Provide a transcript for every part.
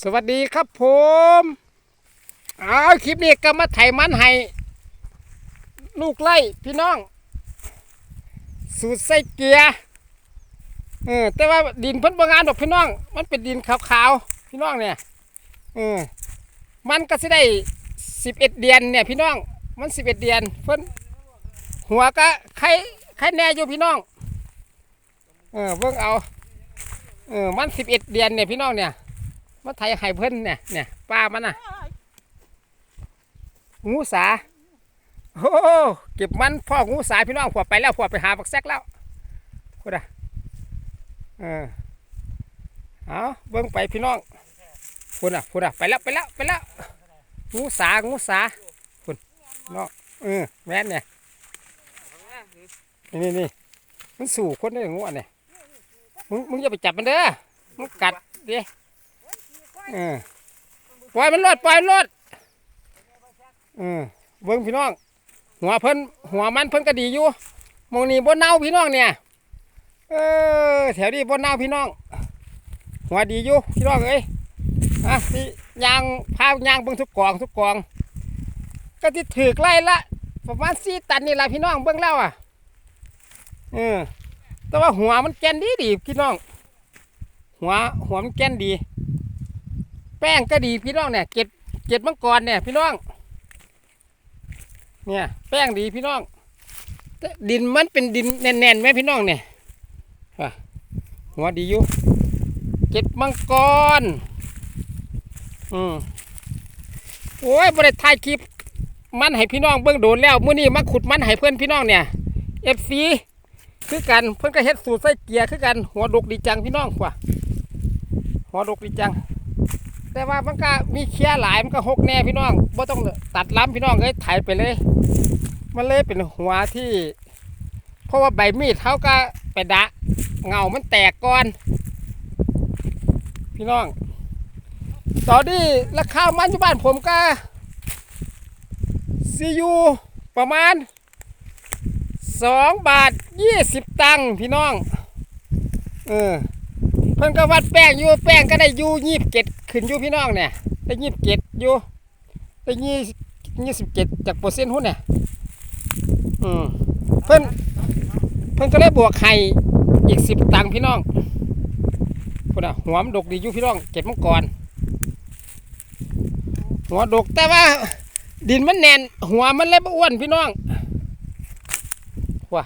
สวัสดีครับผมเอาคลิปนี้ก็มาไถมันให้ลูกไล่พี่น้อง สูตรใส่เกียร์เออแต่ว่าดินเพิ่นบ่งานดอกพี่น้อง มันเป็นดินขาวๆพี่น้องเนี่ยเออมันก็สิได้สิบเอ็ดเดือนเนี่ยพี่น้อง มันสิบเอ็ดเดือนเพิ่นหัวก็ไข่ไข่แน่อยู่พี่น้องเออเบิ่งเอาเออมันสิบเอ็ดเดือนเนี่ยพี่น้องเนี่ย มาไถไห้เพิ่นเนี่ยเนี่ยป้ามันน่ะงูสาโอ้โหเก็บมันพ่องูสาพี่น้องพวไปแล้วพวไปหาบักแซกแล้วพูดอะเออเอาเบิ่งไปพี่น้องพูดอะพูดอะไปแล้วไปแล้วไปแล้วงูสางูสาพูดน้องเออแม่นเนี่ยนี่นี่นี่มันสู่คนได้งูอะเนี่ยมึงมึงอย่าไปจับมันเด้อมันกัดเด้ เออปล่อยมันรอดปล่อยมันรอดเออเบิ่งพี่น้อง หัวเพิ่นหัวมันเพิ่นก็ดีอยู่มองนี้บนเน่าพี่น้องเนี่ย เออแถวนี้บนเน่าพี่น้อง หัวดีอยู่พี่น้องเอ้ยอะนี่ยางพายางเบิ่งทุกกองทุกกอง ก็ที่ถือกไล่ละประมาณสี่ตันนี่ละพี่น้องเบิ่งแล้วอะเออแต่ว่าหัวมันแกนดีดีพี่น้อง หัวหัวมันแกนดี แป้งก็ดีพี่น้องเนี่ยเกล็ดเกล็ดมังกรเนี่ยพี่น้อง เนี่ย แป้งดีพี่น้อง ดินมันเป็นดินแน่นๆไหมพี่น้องเนี่ยว่ะหัวดีอยู่เกล็ดมังกร อืมโอ้ยบริถ่ายคลิป มันให้พี่น้องเบิ่งโดนแล้วมื้อนี้มาขุดมันให้เพื่อนพี่น้องเนี่ยเอฟซีคือกันเพิ่อนก็เฮ็ดสูตรใส่เกียร์คือกัน หัวดกดีจังพี่น้องกว่าหัวดกดีจัง แต่ว่ามันก็มีเคี้ยหลายมันก็หกแน่พี่น้องบ่ต้องตัดล้ำพี่น้องเอ้ยไถไปเลย มันเลยเป็นหัวที่ เพราะว่าใบมีดเขาก็ไปดะ เงามันแตกก่อน พี่น้อง ตอนนี้ราคามันอยู่บ้านผมก็ซียูประมาณสองบาทยี่สิบตังค์พี่น้อง เออ เพิ่นก็วัดแป้งอยู่แป้งก็ได้อยู่ยี่สิบเจ็ด ขึ้นอยู่พี่น้องเนี่ยได้ยี่สิบเจ็ดอยู่ได้ยี่ยี่สิบเจ็ดจากเปอร์เซ็นต์หุ้นเนี่ยอืมเพิ่นเพิ่นก็เลยบวกไข่อีกสิบตังค์พี่น้องพุ่นอะหัวมดกดีอยู่พี่น้องเก็บมังกรหัวดกแต่ว่าดินมันแน่น หัวมันเลยอ้วนพี่น้องว้า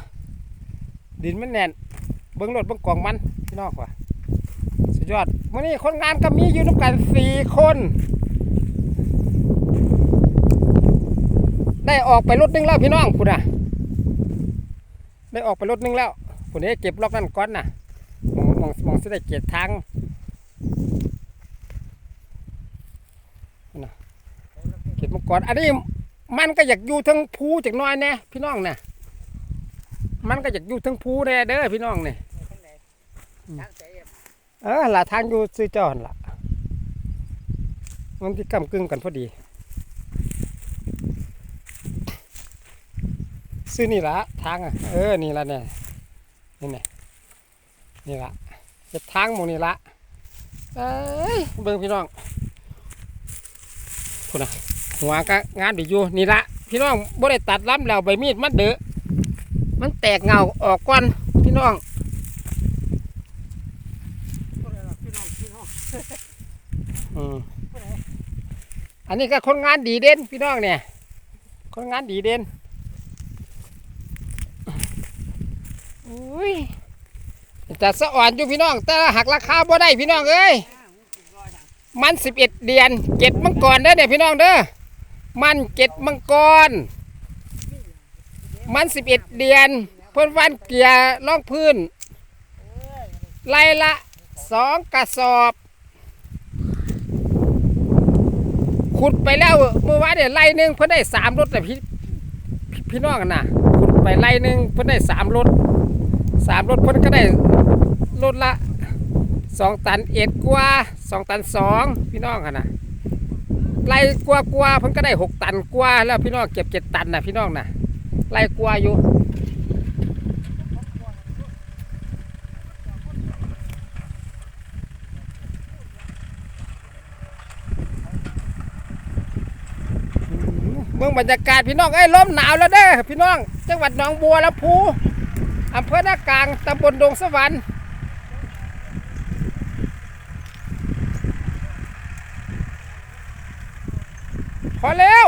ดินมันแน่นเบิ้งรถเบิ้งกล่องมันพี่น้องว่ะสุด ยอดวันนี้คนงานก็มีอยู่ด้วยกันสี่คน ได้ออกไปรถนึงแล้วพี่น้องคุณอะ ได้ออกไปรถนึงแล้วคุณนี้เก็บล็อกนั่นก้อนน่ะมองมองมองสิได้เกียรทางเก็บมก่อนอันนี้มันก็อยากอยู่ทั้งภูจากหน้อยแน่พี่น้องน่ะมันก็อยากอยู่ทั้งภูแน่เด้อพี่น้องเนี่ย เออละทางอยู่ซื้อจอนละมันที่กำกึ่งกันพอดี ซื้อนี่ละทางอะเออนี่ละเนี่ยนี่เนี่ยนี่ละจะทางหมองนี่ละเอ้ยเบิ่งพี่น้องคุณนะหัวก็งานดีอยู่นี่ละพี่น้องบ่ได้ตัดล้ำแล้วใบมีดมันเดือมันแตกเงาออกก่อนพี่น้อง อืมอันนี้ก็คนงานดีเด่นพี่น้องเนี่ย คนงานดีเด่นอุ้ยแต่สะอ่อนอยู่พี่น้อง แต่หักราคาบ่ได้พี่น้องเอ้ยมันสิบเอ็ดเดือนเจ็ดมังกรเด้อเนี่ยพี่น้องเด้อมันเจ็ดมังกร มันสิบเอ็ดเดือน เพิ่นวันเกียร์ล่องพื้นไล่ละสองกระสอบ ขุดไปแล้วเมื่อวานเนี่ยไล่หนึ่งเพิ่นได้สามรถแต่พี่พี่พี่น้องกันนะขุดไปไล่หนึ่งเพิ่นได้สามรถสามรถเพิ่นก็ได้รถละสองตันเอ็ดกว่าสองตันสองพี่น้องกันนะไล่กว่ากว่าเพิ่นก็ได้หกตันกว่าแล้วพี่น้องเก็บเจ็ดตันนะพี่น้องนะไล่กว่าอยู่ เมือง บรรยากาศพี่น้องเอ้ลมหนาวแล้วเด้อพี่น้อง จังหวัดหนองบัวลำพูอำเภอหน้ากลางตำบลดงสวรรค์พอแล้ว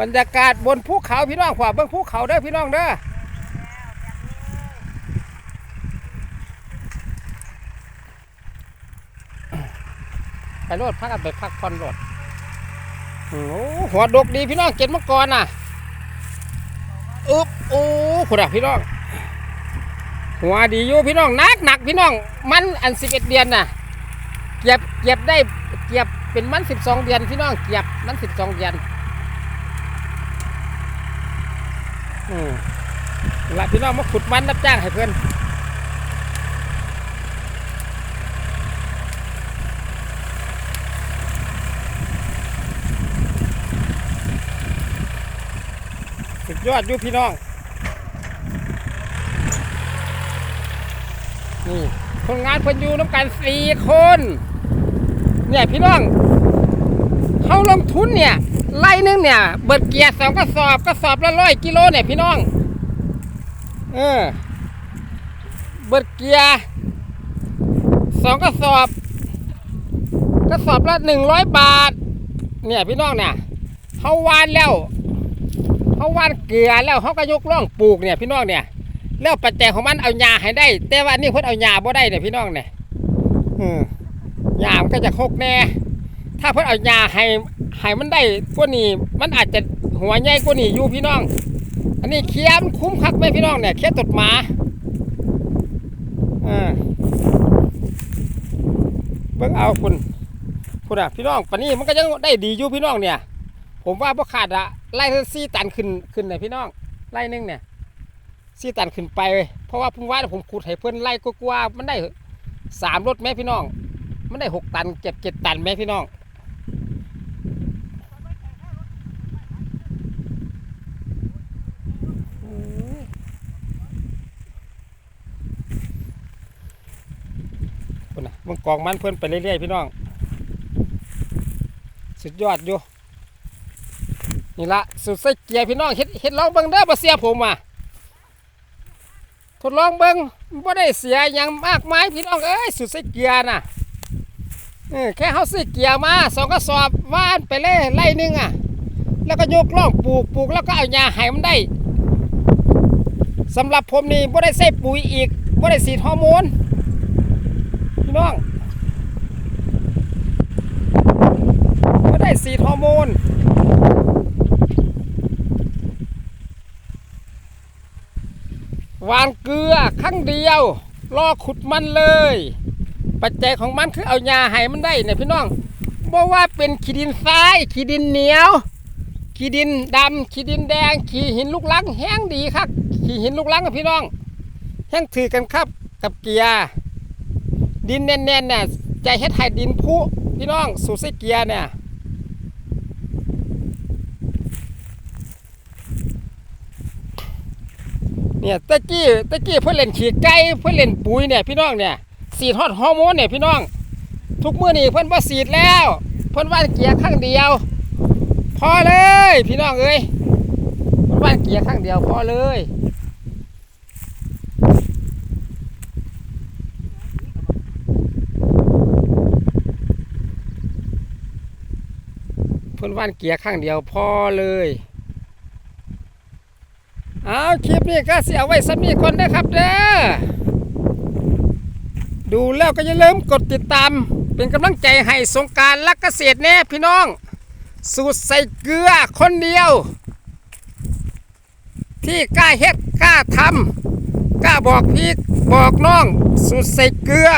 บรรยากาศบนภูเขาพี่น้องขวาเบื้องภูเขาเด้อพี่น้องเด้อ ไปโลดพักกันไปพักผ่อนโลดโอ้หัวดกดีพี่น้องเก็ดมังกรน่ะอึ๊บโอ้คุณอะพี่น้อง หัวดีอยู่พี่น้องหนักหนักพี่น้อง มันอันสิบเอ็ดเดือนน่ะ เก็บเก็บได้เก็บเป็นมันสิบสองเดือนพี่น้องเก็บมันสิบสองเดือนอืมละพี่น้องมาขุดมันรับจ้างให้เพื่อน ยอดอยู่พี่น้อง นี่คนงานเพิ่นอยู่น้ำกันสี่คน เนี่ยพี่น้อง เขาลงทุนเนี่ยไล่หนึงเนี่ย เบิดเกียร์สองกระสอบกระสอบละร้อยกิโลเนี่ยพี่น้อง เออ เบิดเกียร์สองกระสอบกระสอบละหนึ่งร้อยบาท เนี่ยพี่น้องเนี่ยเขาวานแล้ว เขาวานเกลือแล้วเขาก็ยกล่องปลูกเนี่ยพี่น้องเนี่ย แล้วปัจจัยของมันเอาหญ้าให้ได้ แต่ว่านี่เพิ่นเอาหญ้าบ่ได้เนี่ยพี่น้องเนี่ยอืมหญ้ามันก็จะคกแน่ถ้าเพิ่นเอาหญ้าให้ให้มันได้กว่านี้มันอาจจะหัวใหญ่กว่านี้อยู่พี่น้อง อันนี้เคี้ยมคุ้มคักไหมพี่น้องเนี่ยเคี้ยตดหมาอ่าเบิ่งเอาคุณคุณอะพี่น้องปานนี้มันก็ยังได้ดีอยู่พี่น้องเนี่ย ผมว่าบ่ขาดอะ ไล่สี่ตันขึ้นขึ้นเลยพี่น้องไล่หนึงเนี่ยสี่ตันขึ้นไป เพราะว่าผมว่าผมขุดให้เพิ่อนไล่กว่าๆมันได้สามรถไหมพี่น้อง มันได้หกตันเก็บเจ็ดตันไหมพี่น้องมันกองมันเพิ่อนไปเรื่อยๆพี่น้อง สุดยอดอยู่ นี่ละสุดใส่เกียร์พี่น้องเฮ็ดเฮ็ดลองเบิ่งเด้อบ่เสียผมอะทดลองเบิ่งบ่ได้เสียหยังมากมายพี่น้องเอ้ยสุดใส่เกียร์น่ะเออแค่เฮาซื้อเกียร์มาสองกระสอบว่านไปเลยไล่นึงอะ แล้วก็ยกล่องปลูกปลูกแล้วก็เอาหญ้าให้มันได้สำหรับผมนี่บ่ได้ใส่ปุ๋ยอีกบ่ได้ฉีฮอร์โมนพี่น้องก็ได้สีฮอร์โมน ห วานเกลือครั้งเดียวรอขุดมันเลย ปัจจัยของมันคือเอาหญ้าให้มันได้เนี่ยพี่น้องบอกว่าเป็นขี้ดินทรายขี้ดินเหนียวขี้ดินดำขี้ดินแดงขี้หินลูกลังแห้งดีครับขี้หินลูกลังกับพี่น้อง แห้งถือกันครับกับเกียร์ดินแน่นๆเนี่ยจะเฮ็ดให้ดินพุพี่น้องสูตรไส้เกียร์เนี่ย เนี่ยตะกี้ตะกี้เพื่อเล่นขี่ไก่เพื่อเล่นปุ๋ยเนี่ยพี่น้องเนี่ยสีดฮอดฮอร์โมนเนี่ยพี่น้อง ทุกมื้อนี่เพิ่อนบ่าสีดแล้ว เพิ่อนว่าเกียร์ข้างเดียว พอเลย พี่น้องเอ้ยเพิ่อนว่าเกียร์ข้างเดียวพอเลยเพิ่อนว่านเกียร์ข้างเดียวพอเลย เอาคลิปนี้ก็เสียไว้สำนีคนนะครับเด้อดูแล้วก็อย่าลืมกดติดตาม เป็นกำลังใจให้สงการลักเกษตรแน่พี่น้อง สูตรใส่เกลือคนเดียว ที่กล้าเฮ็ดกล้าทำกล้าบอกพี่บอกน้อง สูตรใส่เกลือ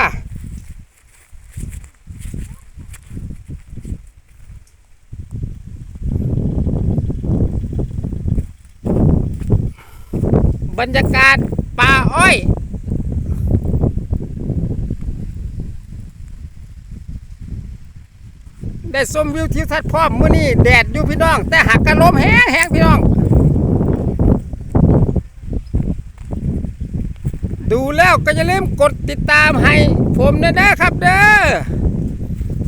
บรรยากาศป่าอ้อยได้ชมวิวทิวทัศน์พร้อมมื้อนี้แดดอยู่พี่น้อง แต่หักกระลมแห้งแห้งพี่น้อง ดูแล้วก็อย่าลืมกดติดตามให้ ผมนะนะครับเด้อ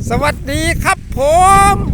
สวัสดีครับผม